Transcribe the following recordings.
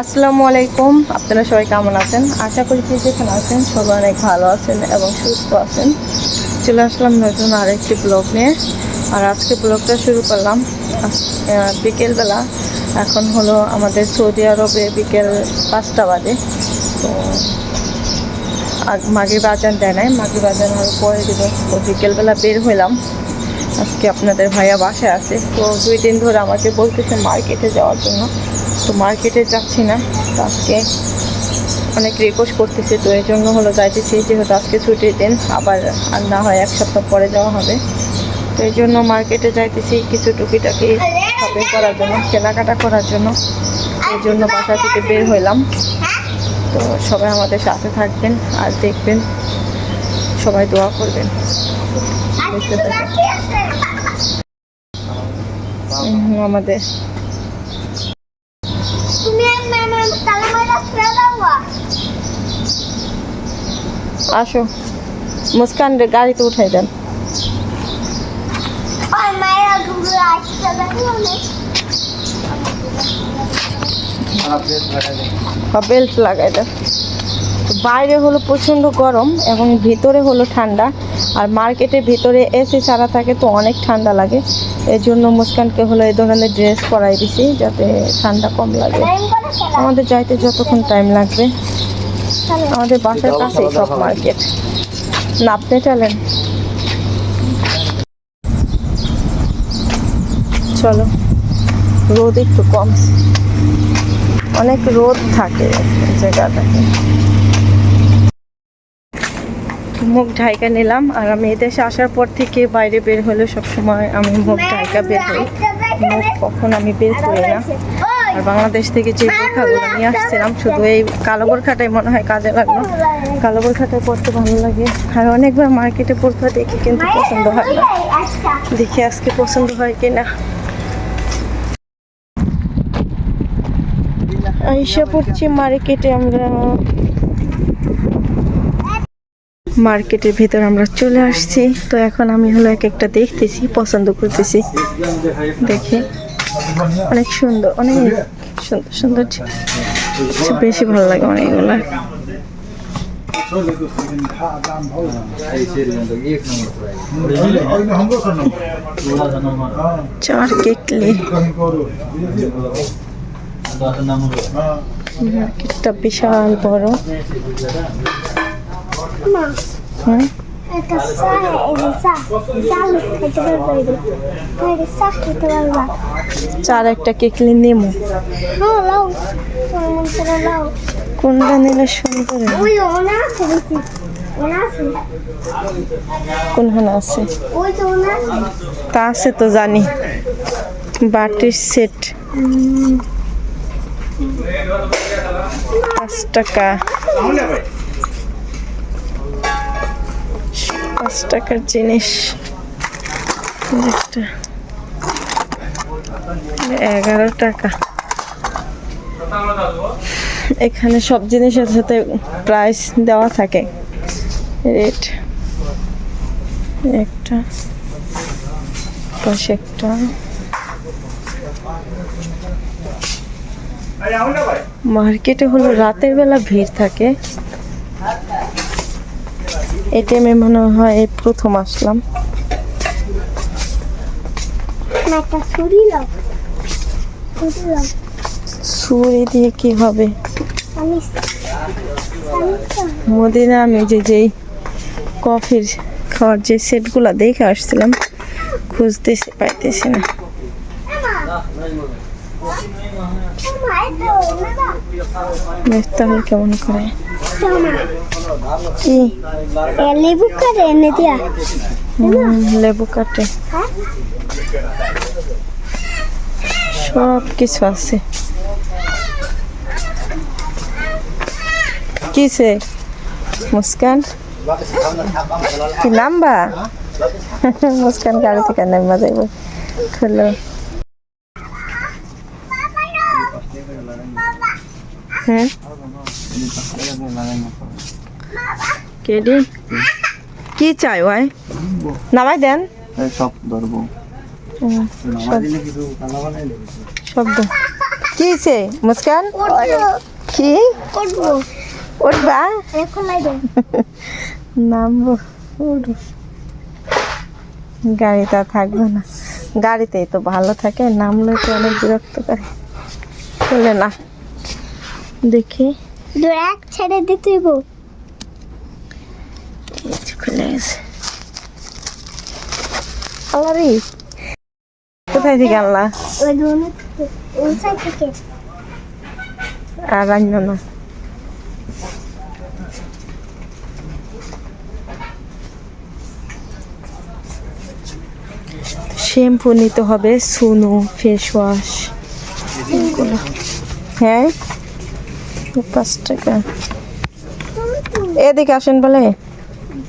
আসসালামু আলাইকুম। আপনারা সবাই কেমন আছেন? আশা করি যে যেখানে আছেন সবাই অনেক ভালো আছেন এবং সুস্থ আছেন। চলে আসলাম নতুন আরেকটি ব্লগ নিয়ে। আর আজকে ব্লগটা শুরু করলাম। বিকেলবেলা। এখন হলো আমাদের সৌদি আরবে বিকেল পাঁচটা বাজে। তো মাগে বাজার দেয় নাই। মাগে বাজার হওয়ার পরে দেবো তো বিকেলবেলা বের হইলাম। আজকে আপনাদের ভাইয়া বাসায় আছে। তো দুই দিন ধরে আমাকে বলতেছে মার্কেটে যাওয়ার জন্য। তো মার্কেটে যাচ্ছি না। তো আজকে অনেক রিকোয়েস্ট করতেছে তো এই জন্য হলো যাইতেছি যেহেতু আজকে ছুটির দিন আবার আর না হয় এক সপ্তাহ পরে যাওয়া হবে। তো এই জন্য মার্কেটে যাইতেছি কিছু টুকিটাকি শপিং করার জন্য কেনাকাটা করার জন্য। এই জন্য বাসা থেকে বের হইলাম। তো সবাই আমাদের সাথে থাকবেন আর দেখবেন সবাই দোয়া করবেন। দেখতে আমাদের তুমি আমার তালা মারা ফেলে দাও আসো। মুস্কান গাড়িতে উঠাই দেন। বেল্ট লাগাই দেন। বাইরে হলো প্রচণ্ড গরম এবং ভিতরে হলো ঠান্ডা। আর মার্কেটের ভিতরে এসি ছাড়া থাকে তো অনেক ঠান্ডা লাগে। এর জন্য মুস্কানকে হলো এই ধরনের ড্রেস পরাই দিছি যাতে ঠান্ডা কম লাগে। আমাদের যাইতে যতক্ষণ টাইম লাগবে। আমাদের বাসার কাছেই সব মার্কেট। না আপনি চলেন। চলো, রোদ একটু কম অনেক রোদ থাকে এই জায়গাটাতে। মুখ ঢাইকা নিলাম আর আমি এদেশে আসার পর থেকে বাইরে বের হলে সবসময় আমি মুখ ঢাইকা বের হই। মুখ কখন আমি বের করি না। আর বাংলাদেশ থেকে যে বোরখাগুলো নিয়ে আসছিলাম শুধু এই কালো বোরখাটাই মনে হয় কাজে লাগল। কালো বোরখাটাই পড়তে ভালো লাগে। আর অনেকবার মার্কেটে বোরখা দেখি কিন্তু পছন্দ হয় না। দেখি আজকে পছন্দ হয় কিনা আইসা পড়ছি মার্কেটে আমরা। মার্কেটের ভিতর আমরা চলে আসছি। তো এখন আমি হলো এক একটা দেখতেছি পছন্দ করতেছি। দেখে। অনেক সুন্দর অনেক সুন্দর। সুন্দর। বেশি ভালো লাগে আমার এগুলো। চার কেকলি মার্কেটটা বিশাল বড়। হুম। খেতে পারবে খেতে পারবা। চার একটা কেকলি নেমু। হ্যাঁ লাও। তোমার লাও? কোনটা নিলে সুন্দর ওই ওনা আছে ওনা আছে? কোনখানে আছে? ওই তো ওনা আছে। তা আছে তো জানি। বাটির সেট। পাঁচ টাকা। পাঁচ টাকার জিনিস। এগারো টাকা। এখানে সব জিনিসের সাথে প্রাইস দেওয়া থাকে। রেট একটা। পাশে একটা। মার্কেটে হলো রাতের বেলা ভিড় থাকে। এই টাইমে মনে হয় প্রথম আসলাম। ছুরি দিয়ে কি হবে? আমি আমি মদিনা আমি যে যেই কফির খাওয়ার যে সেটগুলো দেখে আসছিলাম খুঁজতেছি পাইতেছি না। মা এটা ওনা বেশ তাহলে কেমন করে? লেবু করে এনে দিয়া। লেবু কাটে। হ্যাঁ? সব কিছু আছে কিসে মুস্কান? কি নামবা মুস্কান গাড়ি থেকে নামবা যাইব। খুলো। হ্যাঁ? কেডি কি চাই ভাই? নামাই দেন। সব ধরবো। শব্দ কি হয়েছে মুস্কান? কি? উঠবা? এখন নামবো গাড়িতে থাকব না। গাড়িতেই তো ভালো থাকে নামলে তো অনেক বিরক্ত করে। চলে না। দেখি। এক ছেড়ে দিতে কোথায় থেকে থেকে আর না। শ্যাম্পু নিতে হবে, সুনো ফেস ওয়াশ হ্যাঁ? পাঁচ টাকা। এদিকে আসেন বলে।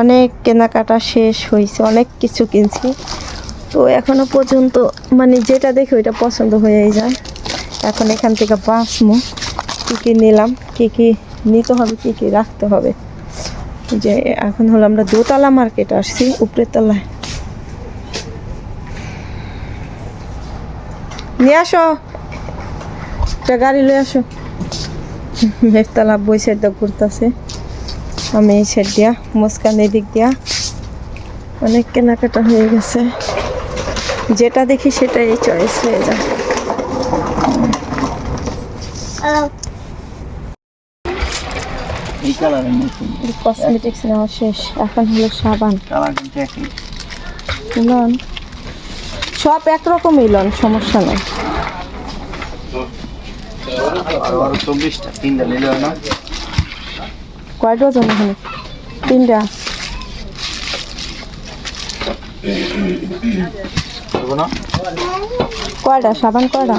অনেক কেনাকাটা শেষ হয়েছে, অনেক কিছু কিনছি। তো এখনও পর্যন্ত মানে যেটা দেখি ওইটা পছন্দ হয়েই যায়। এখন এখান থেকে বাঁচমু কী কী নিলাম, কী কী নিতে হবে, কী কী রাখতে হবে। যে এখন হলো আমরা দোতলা মার্কেট আসছি, উপরের তলায়। নিয়ে আসো। একটা গাড়ি লয়ে আসো। বই সাইড ঘুরতেছে। আমি এই সাইড দিয়া মুস্কান এদিক দিয়া। অনেক কেনাকাটা হয়ে গেছে। যেটা দেখি সেটাই চয়েস হয়ে যায়। কসমেটিক্স নেওয়া শেষ। এখন হলো সাবান। লন। সব একরকমই লন সমস্যা নেই। চব্বিশটা তিনটা নিলে না? কয় ডজন এখানে তিনটা। কয়টা? সাবান কয়টা?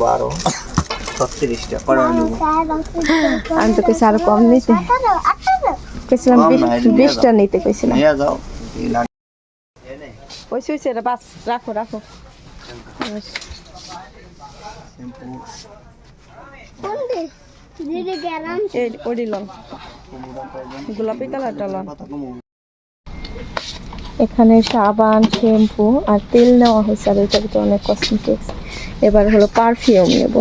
বারো ছত্রিশটা নেব আমি তো আরও কম নিতে। নিয়ে বিশটা নিতে লাগ- ওই সুইছে রে বাস রাখো রাখো। গোলাপি কত কম এখানে সাবান শ্যাম্পু আর তেল নেওয়া হয়েছে আর এটার ভিতরে অনেক কসমেটিক্স এবার হলো পারফিউম নেব।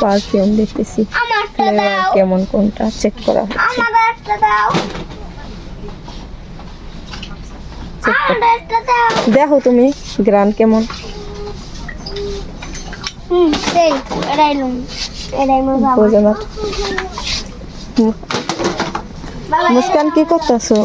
পারফিউম দেখতেছি। ফ্লেভার কেমন কোনটা? চেক করা হচ্ছে। আমার একটা দাও। চেক আমার একটা দাও। দেখো তুমি গ্রান কেমন? হুম সেই এটাই লুম এটাই মজা বোঝো না মুস্কান কি করতেছো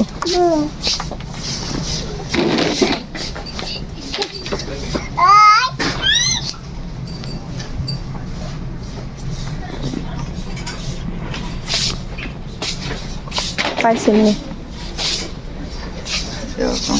পাইছেন নি এরকম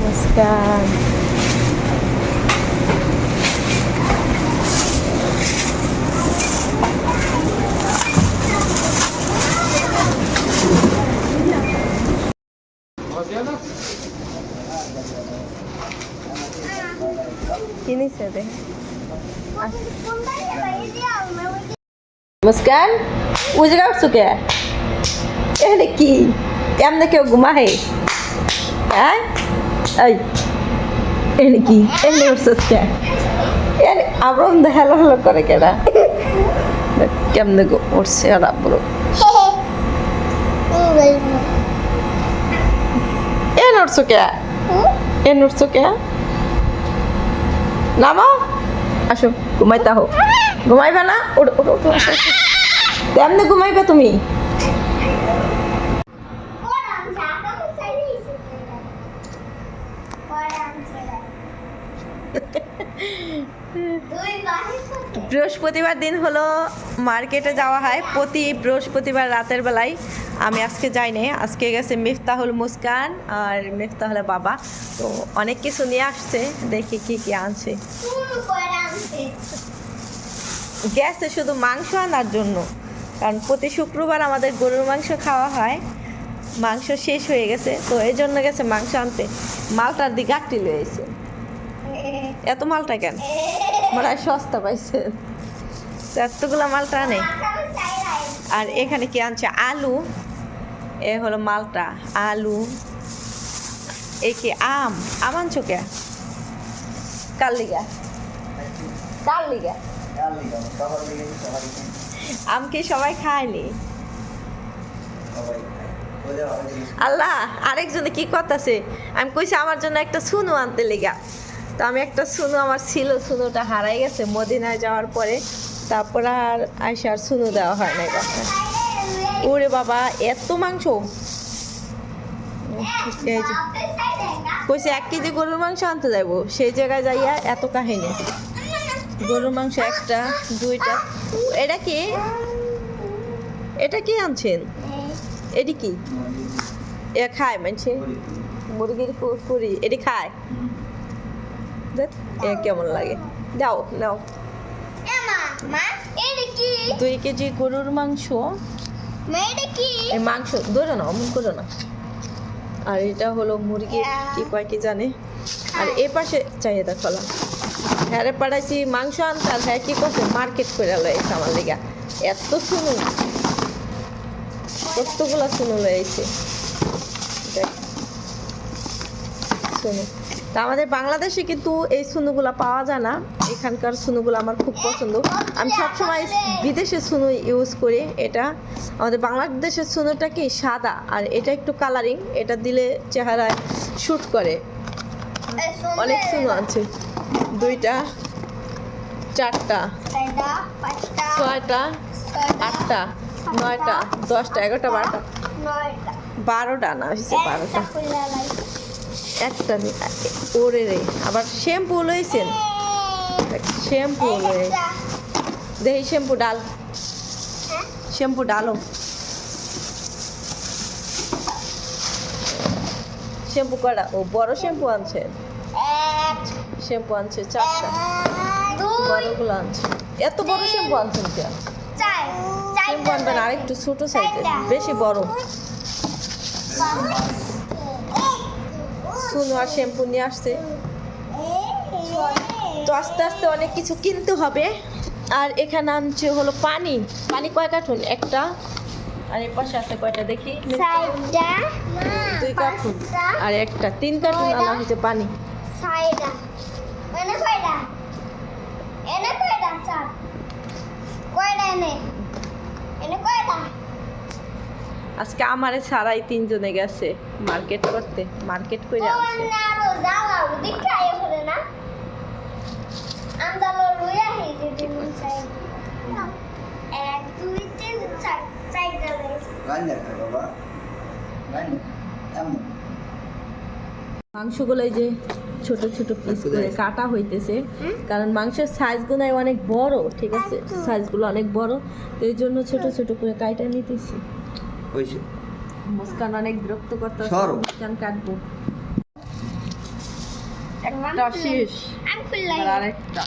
মুস্কান কিনিছে দে। মুস্কান ওই জায়গা উঠছো কে? এখানে কি? এমনি কেউ ঘুমাহে হ্যাঁ? এই এখানে কি? এখানে উঠছিস কে? এখানে আবরণ হেলো হেলো করে কেনা কেমনে উঠছে আর আবরণ? এ নড়ছো কে? এ নড়ছো কে? নামা। আসো ঘুমাইতা তাহো ঘুমাইবে না? ওঠো ওঠো ওঠো আসো। কেমনে ঘুমাইবা তুমি? বৃহস্পতিবার দিন হলো মার্কেটে যাওয়া হয়। প্রতি বৃহস্পতিবার রাতের বেলায়। আমি আজকে যাইনি। আজকে গেছে মিফতাহুল মুস্কান আর মিফতাহুলের বাবা। তো অনেক কিছু নিয়ে আসছে। দেখি কি কি আনছে। গেছে শুধু মাংস আনার জন্য। কারণ প্রতি শুক্রবার আমাদের গরুর মাংস খাওয়া হয়। মাংস শেষ হয়ে গেছে। তো এই জন্য গেছে মাংস আনতে। মালটার দিকে আটটি লয়েছে এত মালটা কেন? মনে সস্তা পাইছে। তো এতগুলো মালটা নেই আর এখানে কি আনছে? আলু। এ হলো মালটা। আলু। এ কি আম? আম আনছো কে? কার লিগা? কার লিগা? আম কি সবাই খায়নি? আল্লাহ আরেকজনে কি করতেছে? আমি কইছি আমার জন্য একটা সুনু আনতে লেগা। তো আমি একটা সুনু, আমার ছিল সুনুটা হারাই গেছে মদিনায় যাওয়ার পরে। তারপর আর আইসা আর সুনু দেওয়া হয় না বাসায় ওরে বাবা, এত মাংস। কইছে এক কেজি গরুর মাংস আনতে যাইবো। সেই জায়গায় যাইয়া এত কাহিনী। গরুর মাংস একটা, দুইটা। এটা কি? এটা কি আনছেন? এটি কি? এ খায় মানছে। মুরগির পুরি এটি খায়? দেখ এ কেমন লাগে? দাও নাও দুই কেজি গরুর মাংস। মাংস ধরো না অমন করো না। আর এটা হলো মুরগির কি কয় কি জানে? আর এ পাশে চাহিদা খোলা হ্যাঁ রে পাঠাইছি মাংস আনতে আর হ্যাঁ কি করছে? মার্কেট করে লয়েছে আমার লেগা। এত শুনুন কতগুলা শুনু লয়েছে দেখ। শুনু। তা আমাদের বাংলাদেশে কিন্তু এই সুনুগুলা পাওয়া যায় না। এখানকার সুনুগুলো আমার খুব পছন্দ। আমি সবসময় বিদেশের সুনু ইউজ করি এটা। আমাদের বাংলাদেশের সুনুটা কি? সাদা। আর এটা একটু কালারিং এটা দিলে চেহারায় শ্যুট করে। অনেক সুনু আছে। দুইটা চারটা ছয়টা আটটা নয়টা দশটা এগারোটা বারোটা। বারোটা না হয়েছে বারোটা। একটা ওরে রে আবার শ্যাম্পু লইছেন? শ্যাম্পু লই। দেখি শ্যাম্পু ডাল। শ্যাম্পু ডালো শ্যাম্পু করা ও বড় শ্যাম্পু আনছে। শ্যাম্পু আনছে চারটা। বড়গুলো আনছে। এত বড় শ্যাম্পু আনছেন কেন? শ্যাম্পু আনবেন আরেকটু ছোট সাইজের বেশি বড়। সুনো আর শ্যাম্পু নিয়ে আসছে। তো আস্তে আস্তে অনেক কিছু কিনতে হবে। আর এখানে আনছে হলো পানি। পানি কয় কার্টুন? একটা। আর এর পাশে আছে কয়টা দেখি? দুই কার্টুন। আর একটা। তিন কার্টুন আনা হয়েছে পানি। আজকে আমারে সারাই তিনজনে গেছে মার্কেট করতে মার্কেট করে মাংসগুলো এই যে ছোট ছোট পিস করে কাটা হইতেছে। কারণ মাংসের সাইজগুলো অনেক বড় ঠিক আছে? সাইজগুলো অনেক বড়। তো এই জন্য ছোট ছোট করে কাটা নিতেছি। হয়েছে। মুস্কান অনেক বিরক্ত করতে সরো। মুস্কান কাটবো একটা শেষ। আর আরেকটা।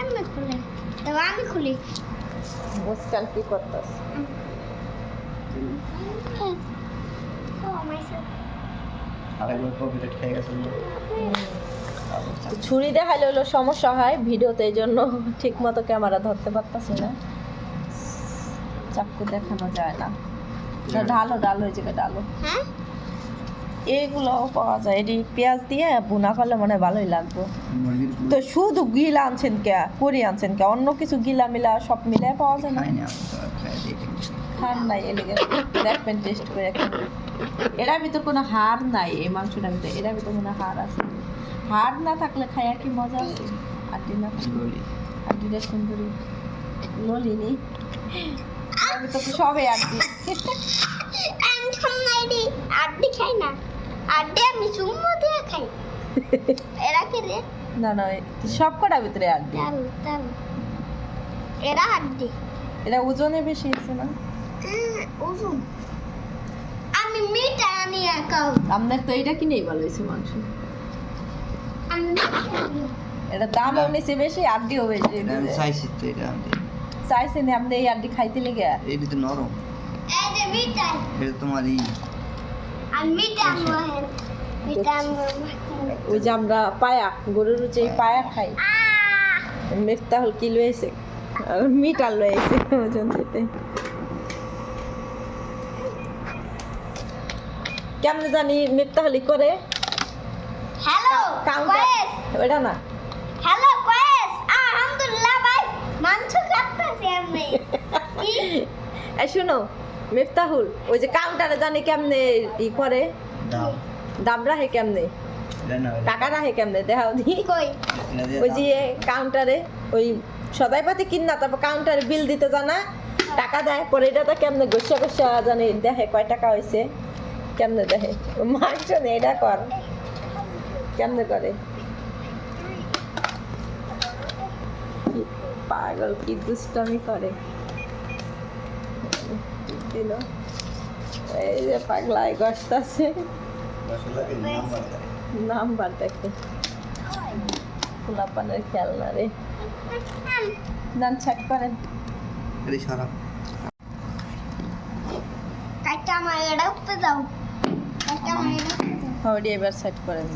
আমি খুলি তবে আমি খুলি মুস্কান কি ছুরি দেখালে হলো সমস্যা হয় ভিডিওতে এই জন্য ঠিক মতো ক্যামেরা ধরতে পারতাছি না। চাকু দেখানো যায় না। না, ঢালো ঢালো এই জায়গায় ঢালো। হ্যাঁ? এগুলোও পাওয়া যায়। এটি পেঁয়াজ দিয়ে বুনা করলে মনে হয় ভালোই লাগবে। তো শুধু গিলা আনছেন কে? করি আনছেন কে? অন্য কিছু গিলা মিলা সব মিলে পাওয়া যায় না? আর খান নাই এলেগে দেখবেন টেস্ট করে এখন। এটার ভিতর কোনো হাড় নাই এই মাংসটার ভিতরে। এটার ভিতরে কোনো হাড় আছে? হাড় না থাকলে খাইয়া কি মজা আছে? আড্ডি না থাকলে। বলি সুন্দরী। ললিনি এটার ভিতর তো সবে আড্ডি আমি আড্ডি খাই না? আড্ডি আমি চুম্মো দিয়ে খাই। এরা কে রে? না না সব কটার ভিতরে আড্ডি। এরা আড্ডি। এটা ওজনে বেশি আছে না? ওজন। আমি মিঠা আনি একাও আপনার তো এটা কিনেই ভালো হয়েছে মাংস। আমি এটা দামও নিচে বেশি আড্ডিও বেশি। আমি চাইছি তো এটা আমি চাইছেন আপনি এই আড্ডি খাইতে লেগে। এটা তো নরম। এই যে মিঠা। এটা তোমার ই। আমি মিঠা আনব হ্যাঁ। মিঠা আনব ওই যে আমরা পায়া গরুর যে পায়া খাই। আহ! মিফতাহুল কি লয়েছে আর মিটা লয়েছে ওজন থেকে কেমনে জানি মিফতাহলি করে? Hello counter Qayes. ওটা না। হ্যালো কয়েস। আলহামদুলিল্লাহ ভাই। কি এই শুনো মিফতাহুল ওই যে কাউন্টারে জানি কেমনে ই করে? দাম। রাখে কেমনে? টাকা রাখে কেমনে? দেখাও দি ওই যে কাউন্টারে ওই সদাই পাতি কিনা তারপর কাউন্টারে বিল দিতে জানা টাকা দেয় পরে এটা তো কেমনে গোসা গোসা জানি দেখে কয় টাকা হয়েছে কেমনে দেখে? মাংস নেই এটা কর। কেমনে করে কি পাগল। কি দুষ্টামি করে। দিল। এই যে পাগলায় গস্ত আছে মশলা এই নাম্বার দেখে। খোলাপানের খেলনা রে। নান চেক করেন। হাওড়ি এবার সেট করেন